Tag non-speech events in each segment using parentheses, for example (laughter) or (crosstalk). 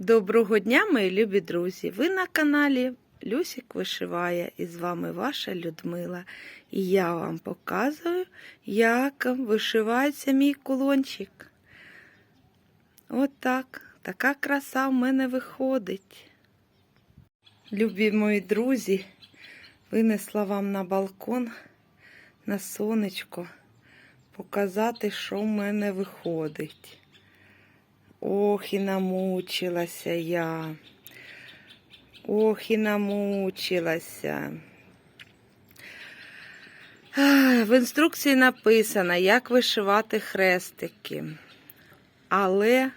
Доброго дня, мої любі друзі! Ви на каналі Люсік Вишиває і з вами ваша Людмила. І я вам показую, як вишивається мій кулончик. От так, така краса в мене виходить. Любі мої друзі, винесла вам на балкон, на сонечко, показати, що в мене виходить. Ох, і намучилася я. Ох, і намучилася. В інструкції написано, як вишивати хрестики. Але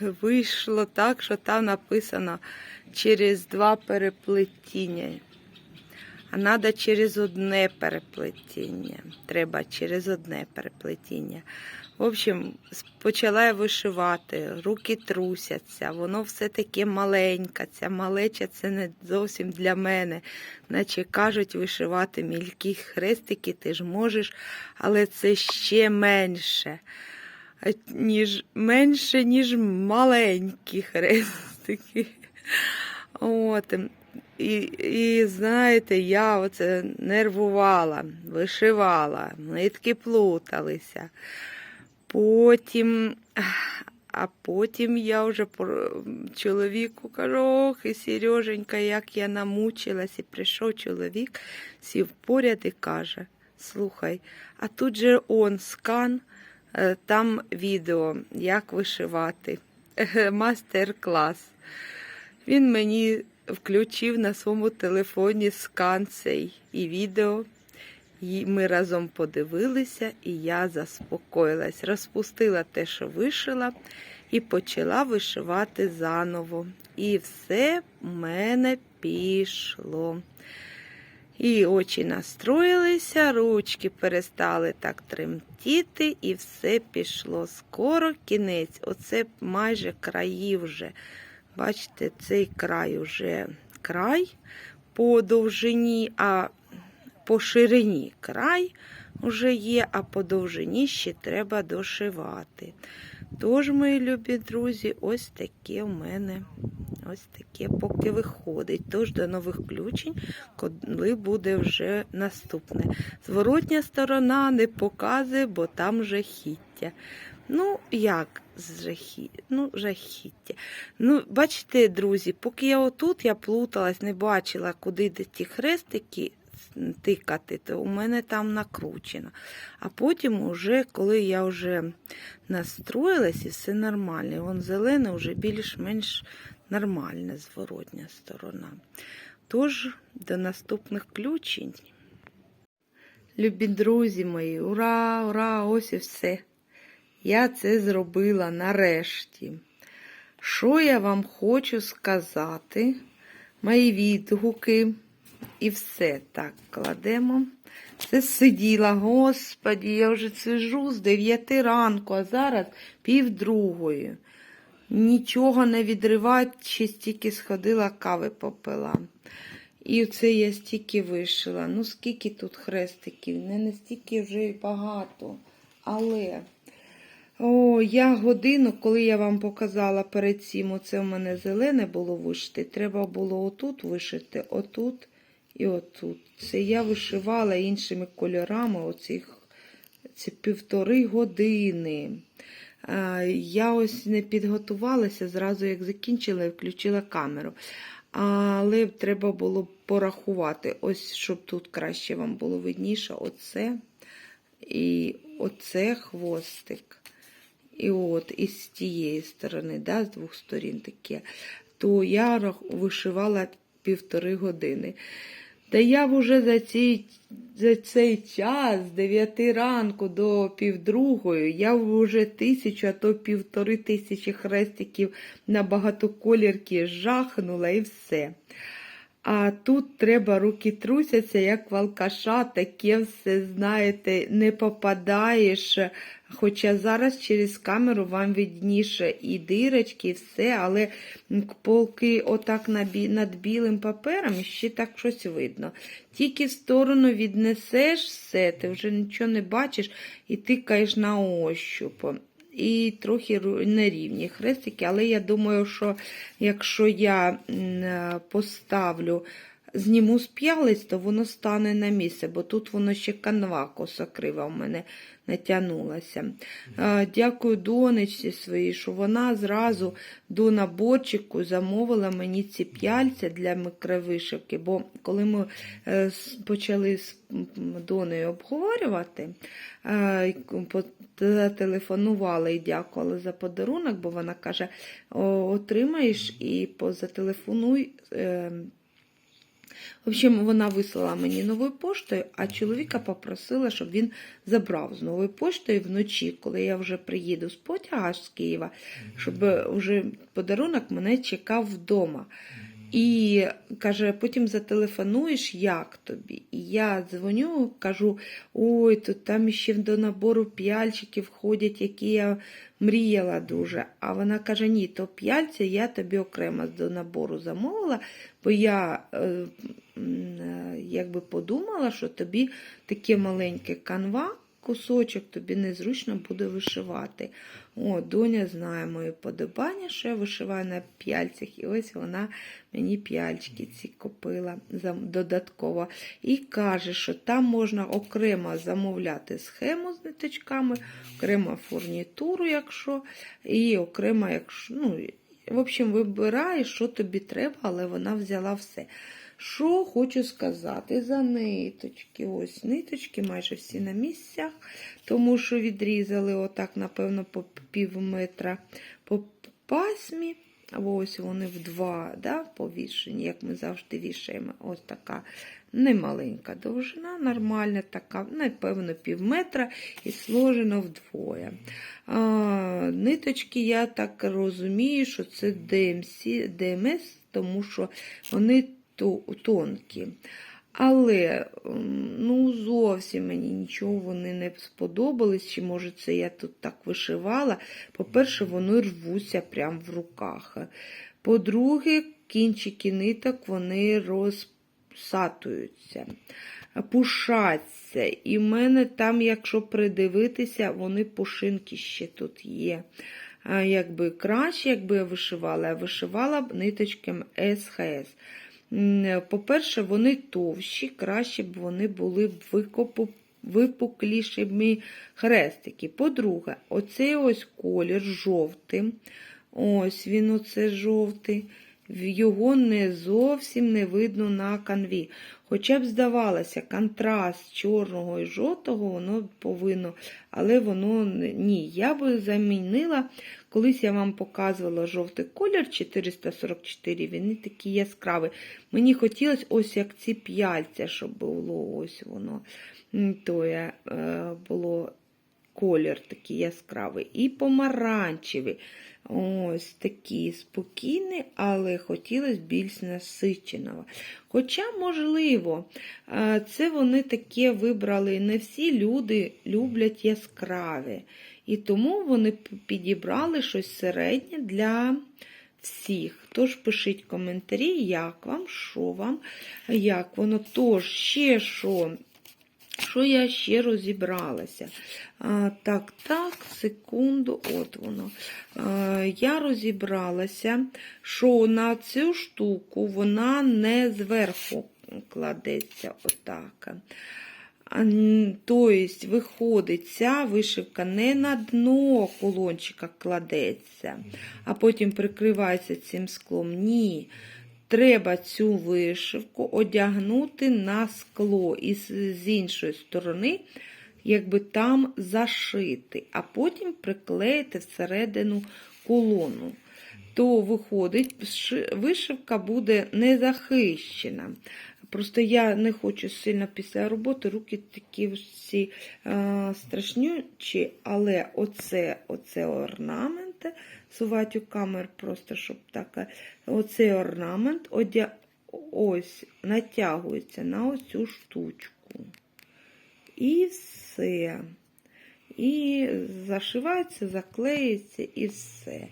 вийшло так, що там написано через два переплетіння. А треба через одне переплетіння. Треба через одне переплетіння. В общем, почала я вишивати, руки трусяться, воно все таке маленьке, ця малеча це не зовсім для мене. Наче кажуть, вишивати мількі хрестики ти ж можеш, але це ще менше, ніж, менше, ніж маленькі хрестики. От. І, і знаєте, я оце нервувала, вишивала, нитки плуталися. Потім, а потім я вже чоловіку кажу, ох, і Сереженька, як я намучилась, і прийшов чоловік, сів поряд і каже: Слухай, а тут же он скан, е, там відео, як вишивати, мастер-клас. Він мені включив на своєму телефоні скан цей і відео. Ми разом подивилися, і я заспокоїлась, розпустила те, що вишила, і почала вишивати заново. І все в мене пішло. І очі настроїлися, ручки перестали так тремтіти, і все пішло. Скоро кінець. Оце майже краї вже. Бачите, цей край уже край по довжині, а по ширині край вже є, а по довжині ще треба дошивати. Тож, мої любі друзі, ось таке в мене ось таке поки виходить. Тож до нових включень, коли буде вже наступне. Зворотня сторона не показує, бо там жахіття. Ну, як з ну, жахіття. Ну, бачите, друзі, поки я отут я плуталась, не бачила, куди ті хрестики тикати, то у мене там накручено. А потім, уже, коли я вже настроїлась і все нормально, вон зелене вже більш-менш нормальна зворотня сторона. Тож, до наступних включень. Любі друзі мої, ура, ура, ось і все. Я це зробила нарешті. Що я вам хочу сказати? Мої відгуки і все так кладемо. Це сиділа, господі, я вже сижу з 9 ранку, а зараз пів другої. Нічого не відривати, ще стільки сходила, кави попила. І це я стільки вишила. Ну, скільки тут хрестиків, не настільки вже й багато. Але. О, я годину, коли я вам показала перед цим, оце в мене зелене було вишити, треба було отут вишити, отут і отут. Це я вишивала іншими кольорами оцих це півтори години. Я ось не підготувалася, зразу як закінчила і включила камеру. Але треба було порахувати, ось щоб тут краще вам було видніше, оце і оце хвостик. І от із тієї сторони, да, з двох сторін таке, то я вишивала півтори години. Та я б уже за цей, за цей час, з 9 ранку до півдругої, я б вже тисячу, а то півтори тисячі хрестиків на багатоколірки жахнула і все. А тут треба руки трусяться, як валкаша, таке все, знаєте, не попадаєш. Хоча зараз через камеру вам видніше і дирочки, і все, але поки отак над білим папером ще так щось видно. Тільки в сторону віднесеш все, ти вже нічого не бачиш і тикаєш на ощуп. і трохи нерівні хрестики, але я думаю, що якщо я е, поставлю, зніму з п'ялиць, то воно стане на місце, бо тут воно ще канва косокрива в мене натягнулася. Дякую донечці своїй, що вона зразу до наборчику замовила мені ці п'яльця для микровишивки, бо коли ми е, почали з донею обговорювати, е, по- і дякували за подарунок, бо вона каже: отримаєш і позателефонуй. В общем, вона вислала мені новою поштою, а чоловіка попросила, щоб він забрав з новою поштою вночі, коли я вже приїду з потяга з Києва, щоб вже подарунок мене чекав вдома. І каже, потім зателефонуєш, як тобі. І я дзвоню, кажу: ой, тут там ще до набору п'яльчиків входять, які я мріяла дуже. А вона каже: ні, то п'яльця я тобі окремо до набору замовила, бо я е, е, якби подумала, що тобі таке маленьке канва. Кусочок тобі незручно буде вишивати. О, доня знає мої подобання, що я вишиваю на п'яльцях. І ось вона мені п'яльчики ці купила додатково. І каже, що там можна окремо замовляти схему з ниточками, окремо фурнітуру, якщо, і окремо, якщо. ну, в общем, вибирай, що тобі треба, але вона взяла все. Що хочу сказати за ниточки. Ось ниточки майже всі на місцях, тому що відрізали отак, напевно, по пів метра по пасмі. Ось вони в два да, повішені, як ми завжди вішаємо. Ось така немаленька довжина, нормальна, така, напевно, пів метра і сложено вдвоє. А, ниточки, я так розумію, що це DMS, тому що вони тонкі. Але ну, зовсім мені нічого вони не сподобались, чи може це я тут так вишивала. По-перше, вони рвуться прямо в руках. По-друге, кінчики ниток вони розсатуються, пушаться. І в мене там, якщо придивитися, вони пушинки ще тут є. Якби краще, якби я вишивала, я вишивала б ниточками СХС. По-перше, вони товщі, краще б вони були викопу, випуклішими хрестики. По-друге, оцей ось колір жовтий. Ось він оце жовтий. Його не зовсім не видно на канві. Хоча б здавалося, контраст чорного і жовтого воно повинно, але воно ні. Я би замінила, колись я вам показувала жовтий колір 444, він такий яскравий. Мені хотілося ось як ці п'яльця, щоб було ось воно. То я, е, було колір такий яскравий. І помаранчевий. Ось такий спокійний, але хотілося більш насиченого. Хоча, можливо, е, це вони таке вибрали. Не всі люди люблять яскраві. І тому вони підібрали щось середнє для всіх. Тож пишіть коментарі, як вам, що вам, як воно. Тож, ще що. Що я ще розібралася? А, так, так, секунду, от воно. А, я розібралася, що на цю штуку вона не зверху кладеться отак. Тобто, виходить, ця вишивка не на дно кулончика кладеться, а потім прикривається цим склом. Ні. Треба цю вишивку одягнути на скло і з, іншої сторони, якби там зашити, а потім приклеїти всередину колону. То виходить, вишивка буде не захищена. Просто я не хочу сильно після роботи, руки такі всі е, страшнючі, але оце, оце орнамент, сувати у камер просто, щоб так. е, Оцей орнамент одя... ось натягується на оцю штучку. І все. І зашивається, заклеїться і все.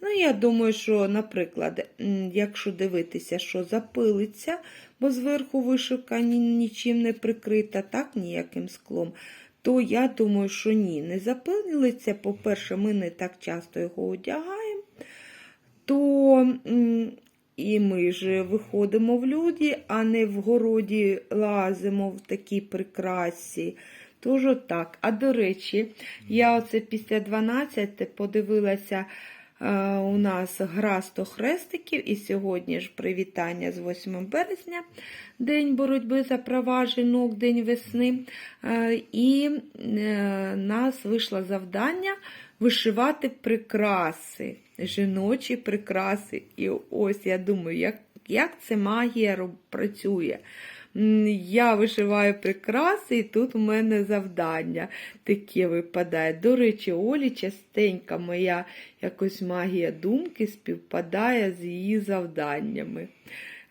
Ну, я думаю, що, наприклад, якщо дивитися, що запилиться, бо зверху вишивка нічим не прикрита, так, ніяким склом, то я думаю, що ні, не запилиться. По-перше, ми не так часто його одягаємо, то і ми ж виходимо в люди, а не в городі лазимо в такій прикрасі. Тож отак. А до речі, я оце після 12 подивилася. Е, У нас гра 100 хрестиків, і сьогодні ж привітання з 8 березня, День боротьби за права жінок, День весни. Е, І е, нас вийшло завдання вишивати прикраси, жіночі прикраси. І ось я думаю, як, як це магія працює. Я вишиваю прикраси, і тут у мене завдання таке випадає. До речі, Олі частенько моя якось магія думки співпадає з її завданнями.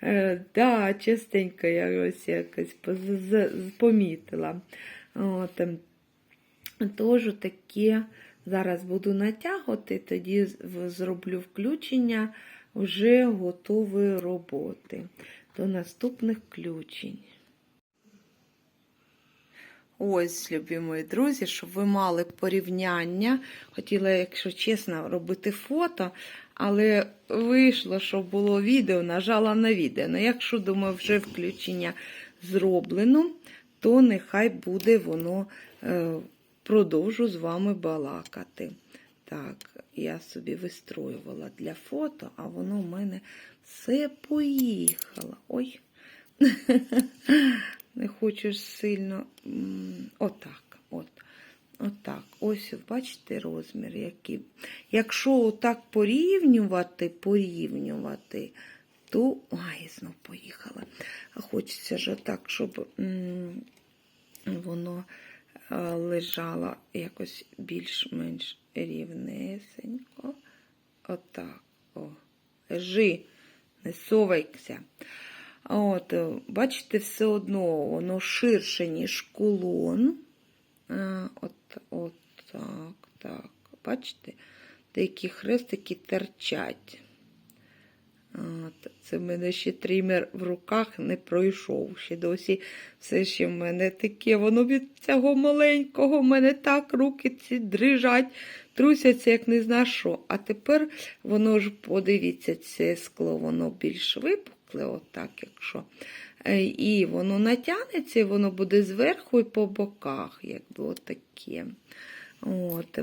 Е, да, частенько я ось якось помітила. От, ем, Тож таке зараз буду натягувати, тоді зроблю включення вже готової роботи до наступних включень. Ось, любі мої друзі, щоб ви мали порівняння. Хотіла, якщо чесно, робити фото, але вийшло, що було відео, нажала на відео. Ну, якщо, думаю, вже включення зроблено, то нехай буде воно е, продовжу з вами балакати. Так, я собі вистроювала для фото, а воно в мене все поїхало. Ой. (laughs) Не хочеш сильно. Отак. От. Отак. Ось, бачите, розмір який. Якщо отак порівнювати, порівнювати, то. Ай, знов поїхала. Хочеться ж отак, щоб воно е, лежало якось більш-менш рівнесенько. Отак. О. Лежи, не совайся. От, е, бачите, все одно воно ширше, ніж кулон. Е, От, от так, так. Бачите, деякі хрестики терчать. От, це в мене ще тример в руках не пройшов. Ще досі все ще в мене таке. Воно від цього маленького в мене так руки ці дрижать, трусяться, як не знаю що. А тепер воно ж, подивіться, це скло, воно більш випукле, отак, якщо. Е, І воно натягнеться, і воно буде зверху і по боках, якби отаке. От.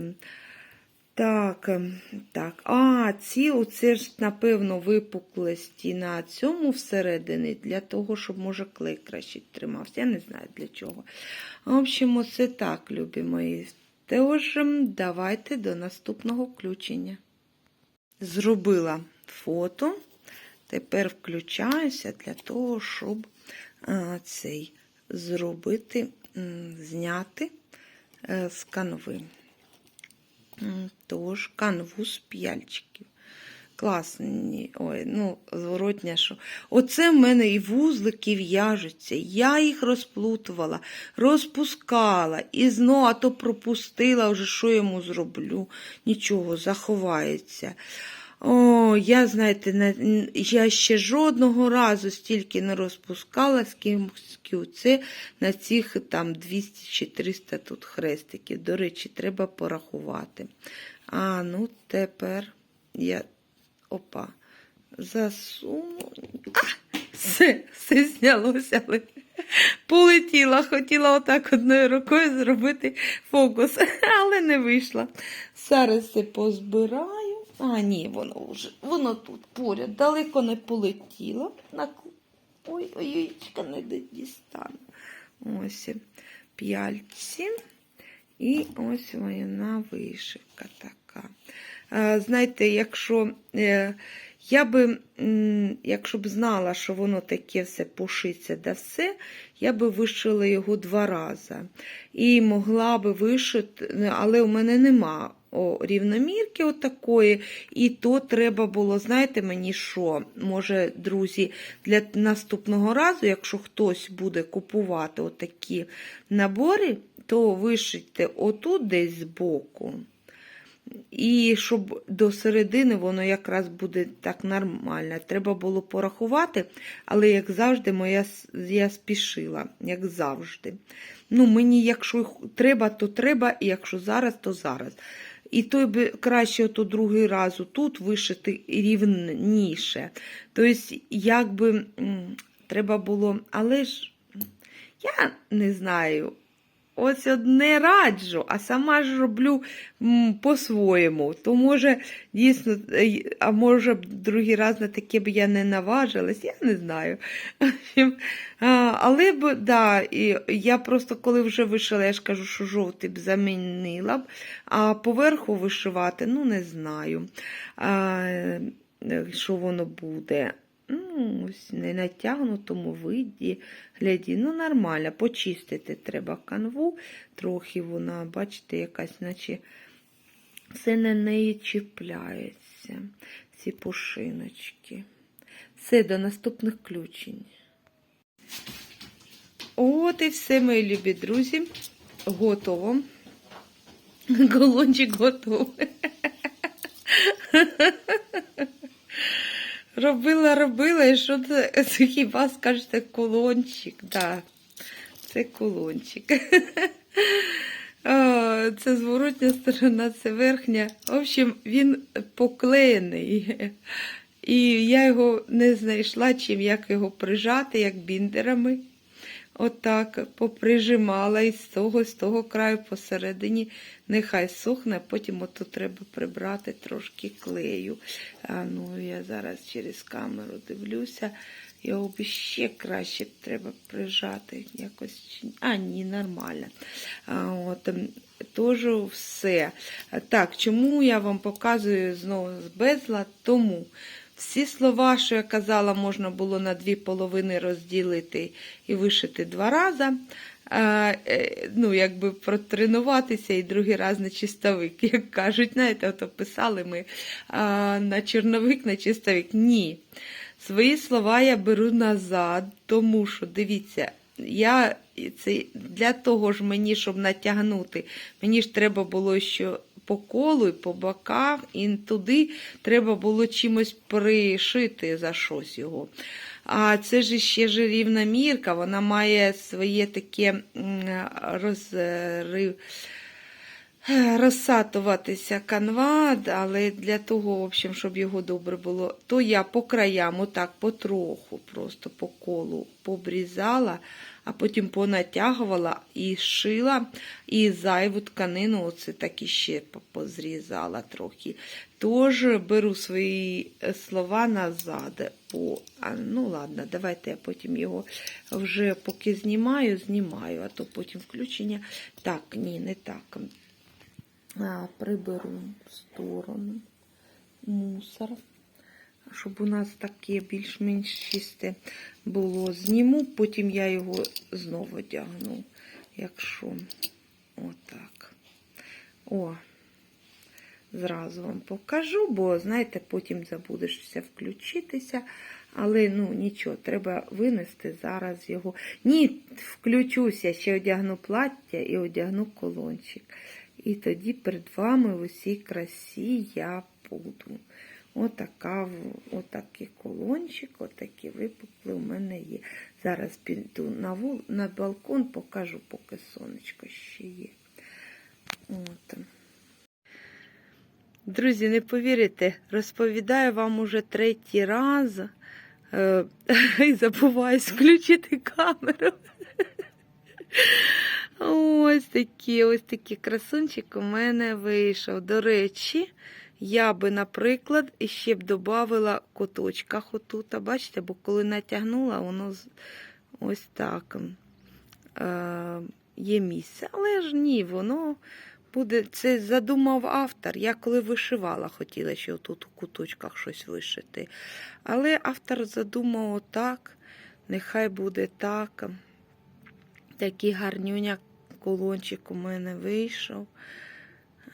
Так, ем, так. А, ці оце ж, напевно, випуклості на цьому всередині, для того, щоб, може, клей краще тримався. Я не знаю для чого. В общем, оце так, любі мої. Тож, ем, давайте до наступного включення. Зробила фото. Тепер включаюся для того, щоб а, цей зробити, зняти е, з канви. Тож, канву з п'яльчиків. Класні, ой, ну, зворотня, що. Оце в мене і вузлики в'яжуться. Я їх розплутувала, розпускала, і знову а то пропустила, вже що йому зроблю. Нічого, заховається. О, я, знаєте, не, я ще жодного разу стільки не розпускала кимось це на цих там 200 чи 300 тут хрестиків. До речі, треба порахувати. А, ну тепер я опа, засуну. А, все, все знялося, але полетіла. Хотіла отак одною рукою зробити фокус, (laughs) але не вийшла. Зараз все позбираю. А, ні, воно вже, воно тут поряд, далеко не полетіло. На... Ой, ой, ой, не дістану. Ось п'яльці. І ось вона вишивка така. Знаєте, якщо е, я би, якщо б знала, що воно таке все пушиться да все, я би вишила його два рази. І могла би вишити, але у мене нема о, рівномірки отакої, і то треба було, знаєте мені що, може, друзі, для наступного разу, якщо хтось буде купувати отакі набори, то вишийте отут десь збоку. І щоб до середини воно якраз буде так нормально. Треба було порахувати, але, як завжди, моя, я спішила, як завжди. Ну, мені, якщо треба, то треба, і якщо зараз, то зараз. І той би краще ото другий раз тут вишити рівніше. Тобто, якби треба було, але ж я не знаю. Ось одне раджу, а сама ж роблю по-своєму. То може, дійсно, е, а може б другий раз на таке б я не наважилась, я не знаю. (laughs) Але б, да, я просто коли вже вишила, я ж кажу, що жовтий б замінила б, а поверху вишивати, ну не знаю, е, що воно буде. Ну, ось не натягнутому виді. Гляді, ну нормально, почистити треба канву. Трохи вона, бачите, якась, наче все на неї чіпляється, ці пушиночки. Все, до наступних включень. От і все, мої любі друзі. Готово. Колончик готовий. (laughs) Робила, робила, і що (laughs) це, хіба скажете колончик? Да, це колончик. (laughs) Це зворотня сторона, це верхня. В общем, він поклеєний. І я його не знайшла, чим як його прижати, як біндерами. Отак поприжимала і з того, з того краю посередині. Нехай сухне, потім ото треба прибрати трошки клею. А, ну, я зараз через камеру дивлюся. Його б ще краще треба прижати. Якось. А, ні, нормально. А, от, Тож все. Так, чому я вам показую знову з безла? Тому. Всі слова, що я казала, можна було на дві половини розділити і вишити два рази. Е, ну, якби протренуватися і другий раз на чистовик, (laughs) як кажуть, знаєте, ото писали ми на чорновик, на чистовик. Ні. Свої слова я беру назад, тому що, дивіться, я це для того ж мені, щоб натягнути, мені ж треба було що по колу і по боках, і туди треба було чимось пришити за щось його. А це ж ще ж рівна мірка, вона має своє таке розрив розсатуватися канва, але для того, в общем, щоб його добре було, то я по краям, отак потроху, просто по колу побрізала, а потім понатягувала і шила, і зайву тканину, оце так іще позрізала трохи. Тож беру свої е, слова назад. По, ну ладно, давайте я потім його вже поки знімаю, знімаю, а то потім включення. Так, ні, не так. А, приберу в сторону мусор, щоб у нас таке більш-менш чисте було. Зніму, потім я його знову одягну, якщо отак. О, зразу вам покажу, бо, знаєте, потім забудешся включитися. Але ну нічого, треба винести зараз його. Ні, включуся, ще одягну плаття і одягну колончик. І тоді перед вами в усій красі я буду. Отака, отакий колончик, отакі випукли у мене є. Зараз піду на, вул, на балкон, покажу, поки сонечко ще є. От. Друзі, не повірите, розповідаю вам уже третій раз е, (laughs) і забуваюсь включити камеру. (laughs) Ось такий, ось такий красунчик у мене вийшов. До речі, я би, наприклад, іще б додавала куточках отут. Бачите, бо коли натягнула, воно ось так е, є місце. Але ж ні, воно буде. Це задумав автор. Я коли вишивала, хотіла ще тут у куточках щось вишити. Але автор задумав отак. Нехай буде так. Такий гарнюня колончик у мене вийшов.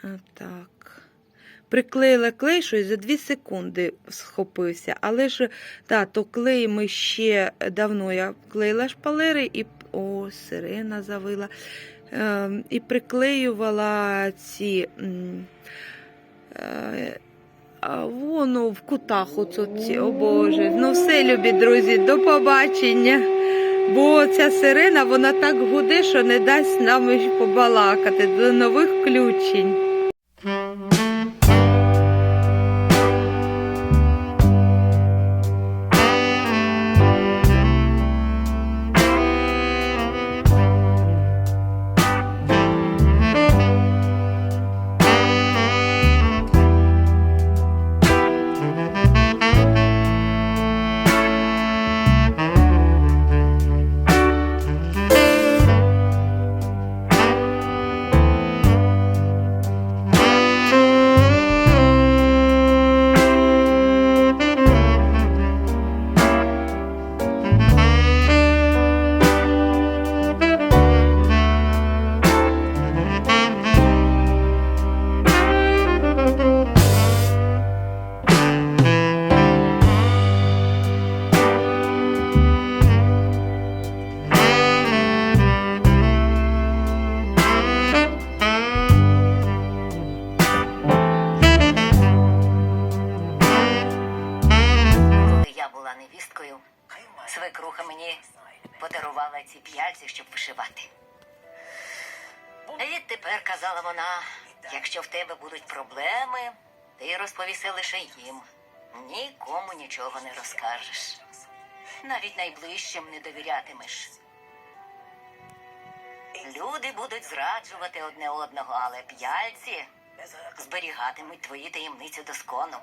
А, Так. Приклеїла клей, і за 2 секунди схопився. Але ж, так, то клей ми ще давно я клеїла шпалери і. О, сирена завила. Ем, і приклеювала ці Е, воно в кутах оцоці, о Боже. Ну все, любі друзі, до побачення. Бо ця сирена, вона так гуде, що не дасть нам побалакати. До нових включень. Розповіси лише їм. Нікому нічого не розкажеш. Навіть найближчим не довірятимеш. Люди будуть зраджувати одне одного, але п'яльці зберігатимуть твої таємниці до скону.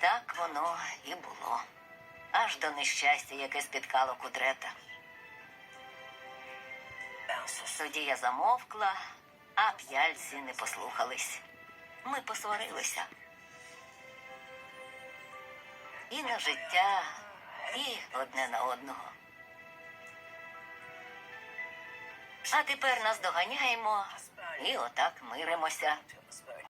Так воно і було. Аж до нещастя, яке спіткало кудрета. Тоді я замовкла, а п'яльці не послухались. Ми посварилися. І на життя, і одне на одного. А тепер нас доганяємо і отак миримося.